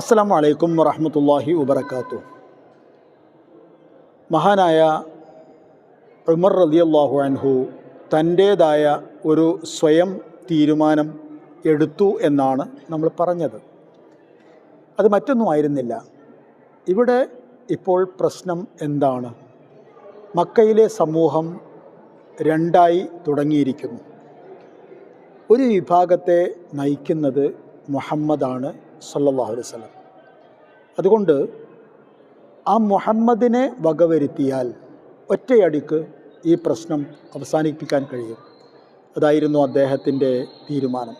അസ്സലാമു വലൈക്കും വറഹമത്തല്ലാഹി വബർക്കാത്തു മഹാനായ ഉമർ റളിയല്ലാഹു അൻഹു തന്റേതായ ഒരു സ്വയം തീരുമാനം എടുത്തു എന്നാണ് നമ്മൾ പറഞ്ഞത്. അത് മറ്റൊന്നും ആയിരുന്നില്ല. ഇവിടെ ഇപ്പോൾ പ്രശ്നം എന്താണ്? മക്കയിലെ സമൂഹം രണ്ടായി തുടങ്ങിയിരിക്കുന്നു. ഒരു വിഭാഗത്തെ നയിക്കുന്നത് മുഹമ്മദാണ് സല്ലാഹു അലൈഹി വസല്ലം. അതുകൊണ്ട് ആ മുഹമ്മദിനെ വകവരുത്തിയാൽ ഒറ്റയടിക്ക് ഈ പ്രശ്നം അവസാനിപ്പിക്കാൻ കഴിയും. അതായിരുന്നു അദ്ദേഹത്തിന്റെ തീരുമാനം.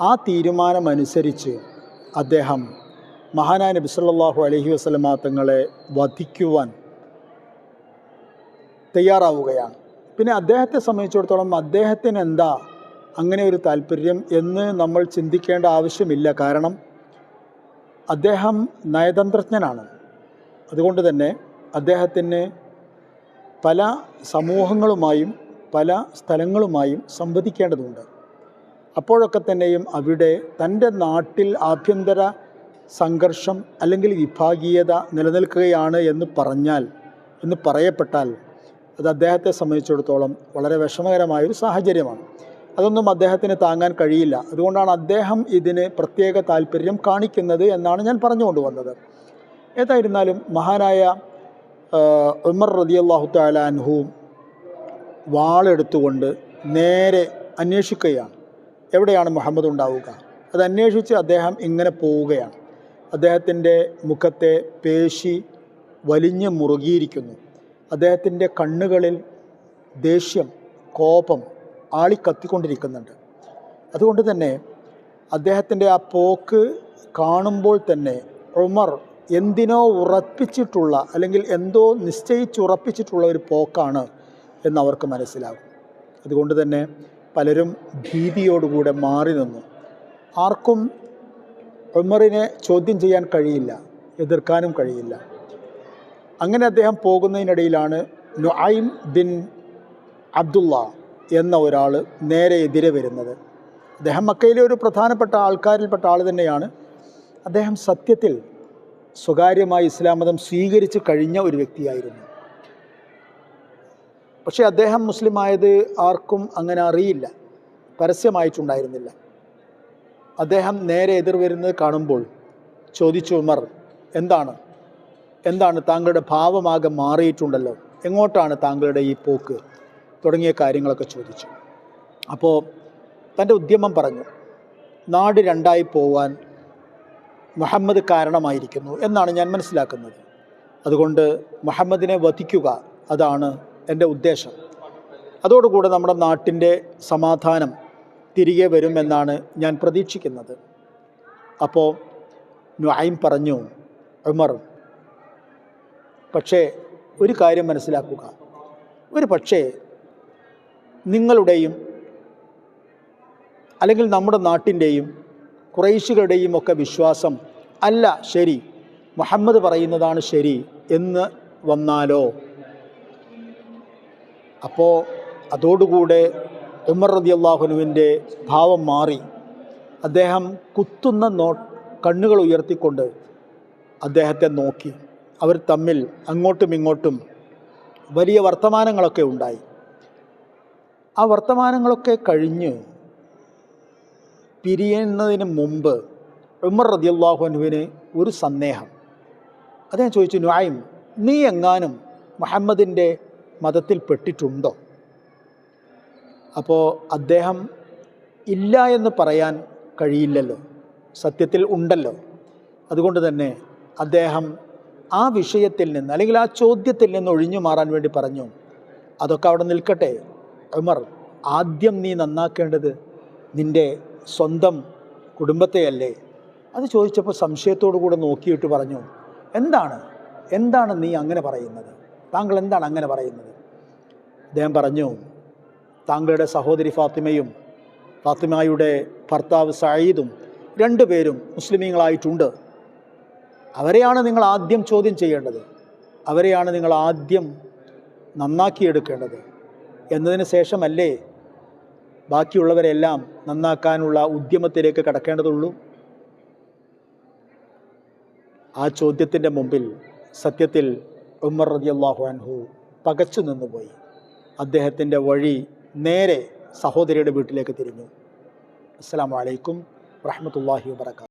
ആ തീരുമാനമനുസരിച്ച് അദ്ദേഹം മഹാനായ നബി സല്ലാഹു അലഹി വസല്ലമ തങ്ങളെ വധിക്കുവാൻ തയ്യാറാവുകയാണ്. പിന്നെ അദ്ദേഹത്തെ സംബന്ധിച്ചിടത്തോളം അദ്ദേഹത്തിന് എന്താ അങ്ങനെ ഒരു താല്പര്യം എന്ന് നമ്മൾ ചിന്തിക്കേണ്ട ആവശ്യമില്ല. കാരണം അദ്ദേഹം നയതന്ത്രജ്ഞനാണ്. അതുകൊണ്ട് തന്നെ അദ്ദേഹത്തിന് പല സമൂഹങ്ങളുമായും പല സ്ഥലങ്ങളുമായും സംവദിക്കേണ്ടതുണ്ട്. അപ്പോഴൊക്കെ തന്നെയും അവിടെ തന്റെ നാട്ടിൽ ആഭ്യന്തര സംഘർഷം അല്ലെങ്കിൽ വിഭാഗീയത നിലനിൽക്കുകയാണ് എന്ന് പറഞ്ഞാൽ എന്ന് പറയപ്പെട്ടാൽ അത് അദ്ദേഹത്തെ സംബന്ധിച്ചിടത്തോളം വളരെ വിഷമകരമായൊരു സാഹചര്യമാണ്. അതൊന്നും അദ്ദേഹത്തിന് താങ്ങാൻ കഴിയില്ല. അതുകൊണ്ടാണ് അദ്ദേഹം ഇതിന് പ്രത്യേക താല്പര്യം കാണിക്കുന്നത് എന്നാണ് ഞാൻ പറഞ്ഞുകൊണ്ട് വന്നത്. ഏതായിരുന്നാലും മഹാനായ ഉമർ റതിയല്ലാഹു താലാൻഹു വാളെടുത്തുകൊണ്ട് നേരെ അന്വേഷിക്കുകയാണ്. എവിടെയാണ് മുഹമ്മദ് ഉണ്ടാവുക? അത് അന്വേഷിച്ച് അദ്ദേഹം ഇങ്ങനെ പോവുകയാണ്. അദ്ദേഹത്തിന്റെ മുഖത്തെ പേശി വലിഞ്ഞ് മുറുകിയിരിക്കുന്നു. അദ്ദേഹത്തിന്റെ കണ്ണുകളിൽ ദേഷ്യം കോപം ആളിക്കത്തിക്കൊണ്ടിരിക്കുന്നുണ്ട് അതുകൊണ്ട് തന്നെ അദ്ദേഹത്തിന്റെ ആ പോക്ക് കാണുമ്പോൾ തന്നെ ഉമർ എന്തിനോ ഉറപ്പിച്ചിട്ടുള്ള അല്ലെങ്കിൽ എന്തോ നിശ്ചയിച്ചുറപ്പിച്ചിട്ടുള്ള ഒരു പോക്കാണ് എന്നവർക്ക് മനസ്സിലാകും. അതുകൊണ്ട് തന്നെ പലരും ഭീതിയോടുകൂടെ മാറി നിന്നു. ആർക്കും ഉമറിനെ ചോദ്യം ചെയ്യാൻ കഴിയില്ല എതിർക്കാനും കഴിയില്ല. അങ്ങനെ അദ്ദേഹം പോകുന്നതിനിടയിലാണ് നുഐം ബിൻ അബ്ദുള്ള എന്ന ഒരാൾ നേരെ എതിരെ വരുന്നത്. അദ്ദേഹം മക്കയിലെ ഒരു പ്രധാനപ്പെട്ട ആൾക്കാരിൽപ്പെട്ട ആൾ തന്നെയാണ്. അദ്ദേഹം സത്യത്തിൽ സ്വകാര്യമായി ഇസ്ലാം മതം സ്വീകരിച്ച് കഴിഞ്ഞ ഒരു വ്യക്തിയായിരുന്നു. പക്ഷേ അദ്ദേഹം മുസ്ലിം ആയത് ആർക്കും അങ്ങനെ അറിയില്ല. പരസ്യമായിട്ടുണ്ടായിരുന്നില്ല. അദ്ദേഹം നേരെ എതിർ വരുന്നത് കാണുമ്പോൾ ചോദിച്ചു ഉമർ എന്താണ്? എന്താണ് താങ്കളുടെ ഭാവമാകെ മാറിയിട്ടുണ്ടല്ലോ? എങ്ങോട്ടാണ് താങ്കളുടെ ഈ പോക്ക്? തുടങ്ങിയ കാര്യങ്ങളൊക്കെ ചോദിച്ചു. അപ്പോൾ തന്റെ ഉദ്യമം പറഞ്ഞു നാട് രണ്ടായി പോവാൻ മുഹമ്മദ് കാരണമായിരിക്കുന്നു എന്നാണ് ഞാൻ മനസ്സിലാക്കുന്നത്. അതുകൊണ്ട് മുഹമ്മദിനെ വധിക്കുക അതാണ് എന്റെ ഉദ്ദേശം. അതോടുകൂടെ നമ്മുടെ നാട്ടിന്റെ സമാധാനം തിരികെ വരുമെന്നാണ് ഞാൻ പ്രതീക്ഷിക്കുന്നത്. അപ്പോൾ നുഐം പറഞ്ഞു ഉമർ പക്ഷേ ഒരു കാര്യം മനസ്സിലാക്കുക. ഒരു പക്ഷേ നിങ്ങളുടെയും അല്ലെങ്കിൽ നമ്മുടെ നാട്ടിന്റെയും കുറേശികളുടെയും ഒക്കെ വിശ്വാസം അല്ല ശരി. മുഹമ്മദ് പറയുന്നതാണ് ശരി എന്ന് വന്നാലോ? അപ്പോൾ അതോടുകൂടെ ഉമർ റതി അള്ളാഹുനുവിന്റെ ഭാവം മാറി. അദ്ദേഹം കുത്തുന്ന നോ കണ്ണുകൾ ഉയർത്തിക്കൊണ്ട് അദ്ദേഹത്തെ നോക്കി. അവർ തമ്മിൽ അങ്ങോട്ടും ഇങ്ങോട്ടും വലിയ വർത്തമാനങ്ങളൊക്കെ ഉണ്ടായി. ആ വർത്തമാനങ്ങളൊക്കെ കഴിഞ്ഞ് പിരിയുന്നതിന് മുമ്പ് ഉമർ റതിയല്ലാഹു അനുവിന് ഒരു സന്ദേഹം. അദ്ദേഹം ചോദിച്ചു ന്യായം നീ എങ്ങാനും മുഹമ്മദിന്റെ മതത്തിൽ പെട്ടിട്ടുണ്ടോ? അപ്പോൾ അദ്ദേഹം ഇല്ല എന്ന് പറയാൻ കഴിയില്ലല്ലോ സത്യത്തിൽ ഉണ്ടല്ലോ. അതുകൊണ്ട് തന്നെ അദ്ദേഹം ആ വിഷയത്തിൽ നിന്ന് അല്ലെങ്കിൽ ആ ചോദ്യത്തിൽ നിന്ന് ഒഴിഞ്ഞു മാറാൻ വേണ്ടി പറഞ്ഞു അതൊക്കെ അവിടെ നിൽക്കട്ടെ ഉമർ ആദ്യം നീ നന്നാക്കേണ്ടത് നിന്റെ സ്വന്തം കുടുംബത്തെയല്ലേ? അത് ചോദിച്ചപ്പോൾ സംശയത്തോടു കൂടെ നോക്കിയിട്ട് പറഞ്ഞു എന്താണ്? എന്താണ് നീ അങ്ങനെ പറയുന്നത്? താങ്കൾ എന്താണ് അങ്ങനെ പറയുന്നത്? അദ്ദേഹം പറഞ്ഞു താങ്കളുടെ സഹോദരി ഫാത്തിമയും ഫാത്തിമയുടെ ഭർത്താവ് സയീദും രണ്ടുപേരും മുസ്ലിമീങ്ങളായിട്ടുണ്ട്. അവരെയാണ് നിങ്ങൾ ആദ്യം ചോദ്യം ചെയ്യേണ്ടത്. അവരെയാണ് നിങ്ങൾ ആദ്യം നന്നാക്കിയെടുക്കേണ്ടത്. എന്നതിന് ശേഷമല്ലേ ബാക്കിയുള്ളവരെല്ലാം നന്നാക്കാനുള്ള ഉദ്യമത്തിലേക്ക് കടക്കേണ്ടതുള്ളൂ? ആ ചോദ്യത്തിന്റെ മുമ്പിൽ സത്യത്തിൽ ഉമർ റളിയല്ലാഹു അൻഹു പകച്ചു നിന്നുപോയി. അദ്ദേഹത്തിന്റെ വഴി നേരെ സഹോദരിയുടെ വീട്ടിലേക്ക് തിരിഞ്ഞു. അസ്സാം വലൈക്കും വാഹമത്തല്ലാഹി വാബർക്കാത്തു